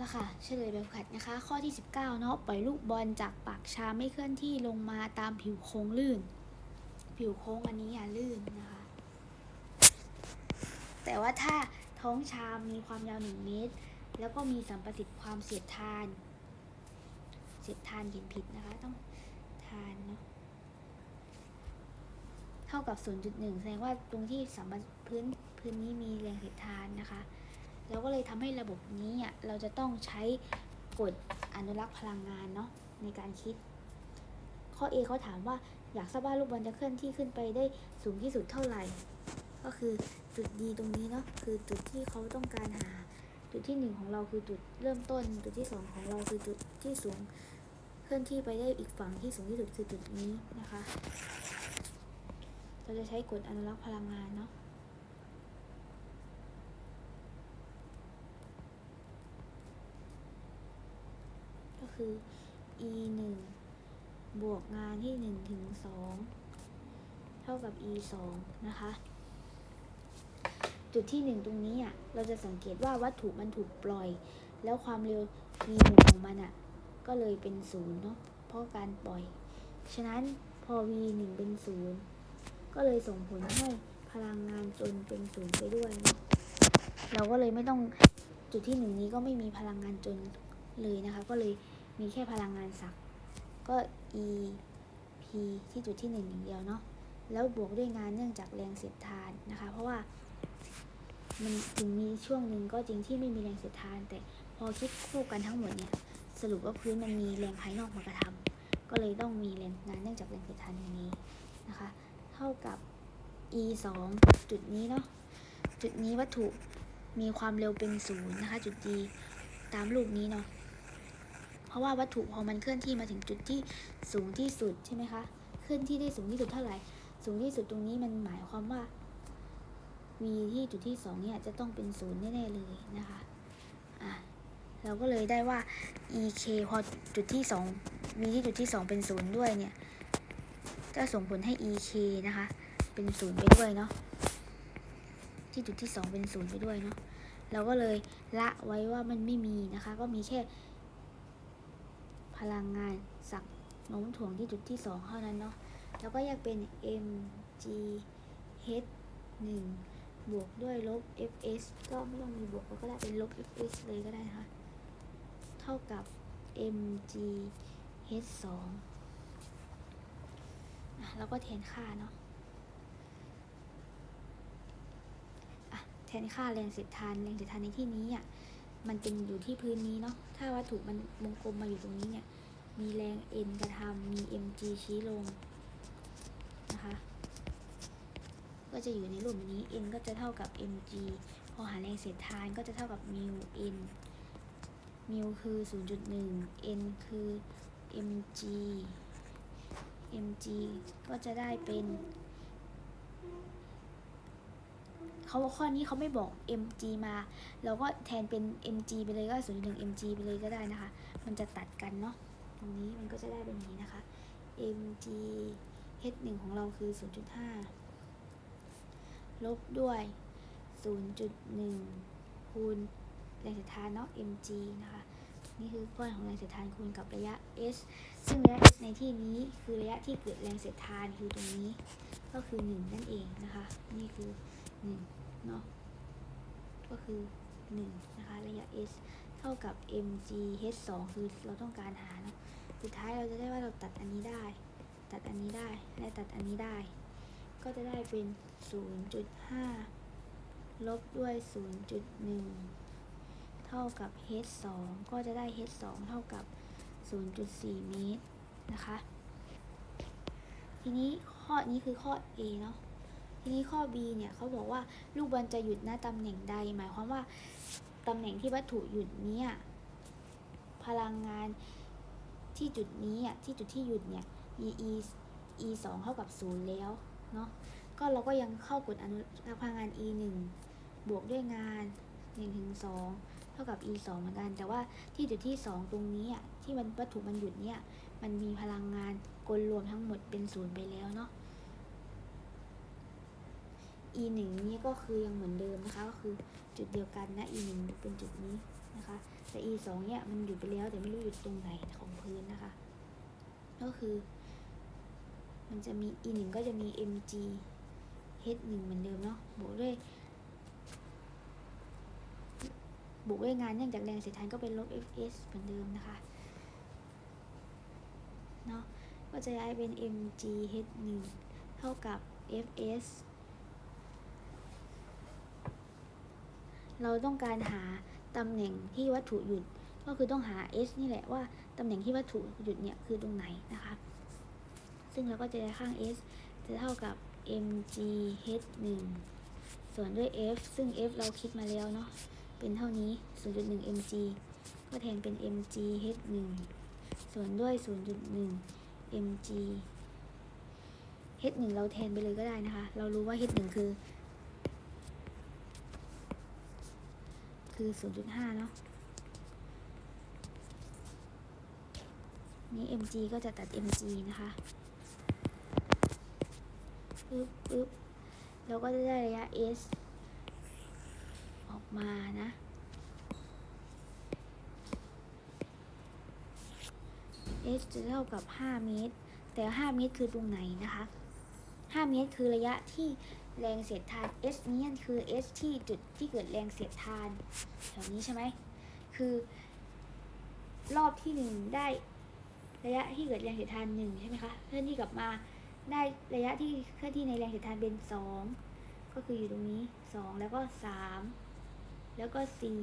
ละค่ะ เฉลยแบบขัดนะคะ ข้อที่ 19 เนาะ ปล่อยลูกบอลจากปากชามไม่เคลื่อนที่ลงมาตามผิวโค้งลื่น ผิวโค้งอันนี้อะลื่นนะคะ แต่ว่าถ้าท้องชามมีความยาว 1 เมตร แล้วก็มีสัมประสิทธิ์ความเสียดทาน เสียดทานเขียนผิดนะคะ ต้องทานเนาะ เท่ากับ 0.1 แสดงว่าตรงที่สัมประพื้นพื้นนี้มีแรงเสียดทานนะคะ แล้วก็เลยทำให้ระบบนี้อะเราจะต้องใช้กฎอนุรักษ์พลังงานเนาะในการคิด ข้อ A เขาถามว่าอยากทราบว่าลูกบอลจะเคลื่อนที่ขึ้นไปได้สูงที่สุดเท่าไหร่ ก็คือจุด D ตรงนี้เนาะคือจุดที่เขาต้องการหา จุดที่หนึ่งของเราคือจุดเริ่มต้น จุดที่สองของเราคือจุดที่สูงเคลื่อนที่ไปได้อีกฝั่งที่สูงที่สุดคือจุดนี้นะคะ เราจะใช้กฎอนุรักษ์พลังงานเนาะ ก็ คือ e 1บวกงานที่1ถึง2เท่ากับ e 2นะคะ จุดที่ 1 ตรงนี้อะ เราจะสังเกตว่าวัตถุมันถูกปล่อย แล้วความเร็ว v 1ของมันอะ ก็เลยเป็น0เนาะ เพราะการปล่อย ฉะนั้นพอ v 1เป็น 0 ก็เลยส่งผลให้พลังงานจนเป็น0ไปด้วยนะเราก็เลยไม่ต้องจุดที่หนึ่งนี้ก็ไม่มีพลังงานจนเลยนะคะ ก็เลย มีแค่พลังงานศักดิ์ก็ e p ที่จุดที่หนึ่งอย่างเดียวเนาะแล้วบวกด้วยงานเนื่องจากแรงเสียดทานนะคะ เพราะว่ามันถึงมีช่วงหนึ่งก็จริงที่ไม่มีแรงเสียดทาน แต่พอคิดคู่กันทั้งหมดเนี่ยสรุปว่าพื้นมันมีแรงภายนอกมากระทำก็เลยต้องมีแรงงานเนื่องจากแรงเสียดทานอย่างนี้นะคะ เท่ากับ e 2จุดนี้เนาะจุดนี้วัตถุมีความเร็วเป็นศูนย์นะคะ จุด D ตามรูปนี้เนาะ เพราะว่าวัตถุพอมันเคลื่อนที่มาถึงจุดที่สูงที่สุดใช่ไหมคะ เคลื่อนที่ได้สูงที่สุดเท่าไหร่ สูงที่สุดตรงนี้มันหมายความว่า v ที่จุดที่สองเนี่ยจะต้องเป็นศูนย์แน่ๆเลยนะคะ อะ เราก็เลยได้ว่า ek พอจุดที่สอง v ที่จุดที่สองเป็นศูนย์ด้วยเนี่ยจะส่งผลให้ ek นะคะ เป็นศูนย์ไปด้วยเนาะ ที่จุดที่สองเป็นศูนย์ไปด้วยเนาะ เราก็เลยละไว้ว่ามันไม่มีนะคะ ก็มีแค่ พลังงานสักโน้มถ่วงที่จุดที่สองเท่านั้นเนาะ แล้วก็แยกเป็น m g h 1บวกด้วยลบ f s ก็ไม่ต้องมีบวกก็ได้เป็นลบ f s เลยก็ได้นะคะ เท่ากับ m g h 2อะแล้วก็แทนค่าเนาะแทนค่าแรงเสียดทานแรงเสียดทานในที่นี้อะ มันเป็นอยู่ที่พื้นนี้เนาะ ถ้าวัตถุมันวงกลมมาอยู่ตรงนี้เนี่ย มีแรง N กระทำมี mg ชี้ลงนะคะ ก็จะอยู่ในรูปนี้ N ก็จะเท่ากับ mg พอหาแรงเสียดทานก็จะเท่ากับ mu n mu คือ 0.1 n คือ mg mg ก็จะได้เป็น เขาข้อนี้เขาไม่บอก mg มา เราก็แทนเป็น mg ไปเลยก็0 1 mg ไปเลยก็ได้นะคะ มันจะตัดกันเนาะตรงนี้มันก็จะได้เป็นนี้นะคะ mg h 1ของเราคือ 0.5 ลบด้วย 0.1 คูณแรงเสียดทานเนาะ mg นะคะ นี่คือก้อของแรงเสียดทานคูณกับระยะ s ซึ่งระยะ s ในที่นี้คือระยะที่เกิดแรงเสียดทานคือตรงนี้ ก็คือ 1 นั่นเองนะคะ นี่คือ 1 เนาะก็คือ1นะคะระยะ s เท่ากับ mg h 2คือเราต้องการหานะสุดท้ายเราจะได้ว่าเราตัดอันนี้ได้ ตัดอันนี้ได้ และตัดอันนี้ได้ ก็จะได้เป็น 0.5 ลบด้วย 0.1 เท่ากับ h 2ก็จะได้ h 2เท่ากับ 0.4 เมตรนะคะ ทีนี้ข้อนี้คือข้อ A เนาะ ทีนี้ข้อ B เนี่ยเขาบอกว่าลูกบอลจะหยุดณตำแหน่งใด หมายความว่าตำแหน่งที่วัตถุหยุดเนี้พลังงานที่จุดนี้อะที่จุดที่หยุดเนี่ย e e e 2เท่ากับ0แล้วเนาะก็เราก็ยังเข้ากฎอนุรักษ์พลังงาน e 1บวกด้วยงาน1ถึง2เท่ากับ e 2เหมือนกัน แต่ว่าที่จุดที่ 2 ตรงนี้อะที่มันวัตถุมันหยุดเนี่ยมันมีพลังงานกลรวมทั้งหมดเป็นศูนย์ไปแล้วเนาะ e 1นี้ก็คือยังเหมือนเดิมนะคะ ก็คือจุดเดียวกันนะ e 1เป็นจุดนี้นะคะ แต่ e สองเนี่ยมันหยุดไปแล้วแต่ไม่รู้หยุดตรงไหนของพื้นนะคะ ก็คือ มันจะมี e หนึ่งก็จะมี mg h หนึ่งเหมือนเดิมเนาะบวกด้วยบวกด้วยงานเนื่องจากแรงเสียดทานก็เป็นลบ fs เหมือนเดิมนะคะเนาะก็จะย้ายเป็น mg h หนึ่งเท่ากับ fs เราต้องการหาตำแหน่งที่วัตถุหยุด ก็คือต้องหา s นี่แหละว่าตำแหน่งที่วัตถุหยุดเนี่ยคือตรงไหนนะคะ ซึ่งเราก็จะได้ข้าง s จะเท่ากับ mg h 1ส่วนด้วย f ซึ่ง f เราคิดมาแล้วเนาะ เป็นเท่านี้ 0.1 mg ก็แทนเป็น mg h 1ส่วนด้วย 0.1 mg h 1เราแทนไปเลยก็ได้นะคะ เรารู้ว่า h 1คือ คือ 0.5 เนาะนี่ mg ก็จะตัด mg นะคะปึ๊บปึ๊บเราก็จะได้ระยะ s ออกมานะ s จะเท่ากับ 5 เมตร แต่ 5 เมตรคือตรงไหนนะคะ 5 เมตรคือระยะที่ แรงเสียดทาน s นี้คือ s ที่จุดที่เกิดแรงเสียดทานแถวนี้ใช่ไหมคือ รอบที่หนึ่งได้ระยะที่เกิดแรงเสียดทานหนึ่งใช่ไหมคะเคลื่อนที่กลับมาได้ระยะที่เคลื่อนที่ในแรงเสียดทานเป็นสองก็คืออยู่ตรงนี้สองแล้วก็สามแล้วก็สี่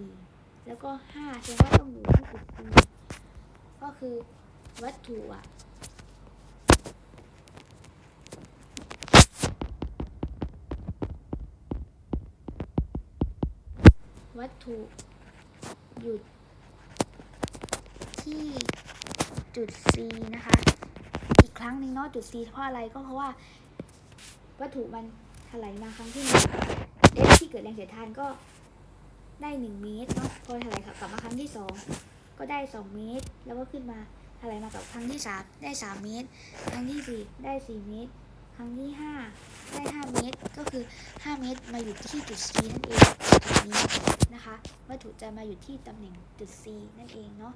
แล้วก็ห้าแสดงว่าต้องอยู่ที่จุด C ก็คือวัตถุอะ วัตถุหยุดที่จุด C นะคะ อีกครั้งหนึ่งเนาะจุด C เพราะอะไรก็เพราะว่า วัตถุมันถลายมาครั้งที่หนึ่ง F ที่เกิดแรงเสียดทานก็ได้หนึ่งเมตรเนาะพอถลายกลับมาครั้งที่สองก็ได้สองเมตร แล้วก็ขึ้นมาถลายมากับครั้งที่สามได้สามเมตร ครั้งที่สี่ได้สี่เมตร ครั้งที่ห้าได้ห้าเมตรก็คือห้าเมตรมาอยู่ที่จุด C นั่นเองจุดนี้นะคะวัตถุจะมาอยู่ที่ตำแหน่งจุด C นั่นเองเนาะ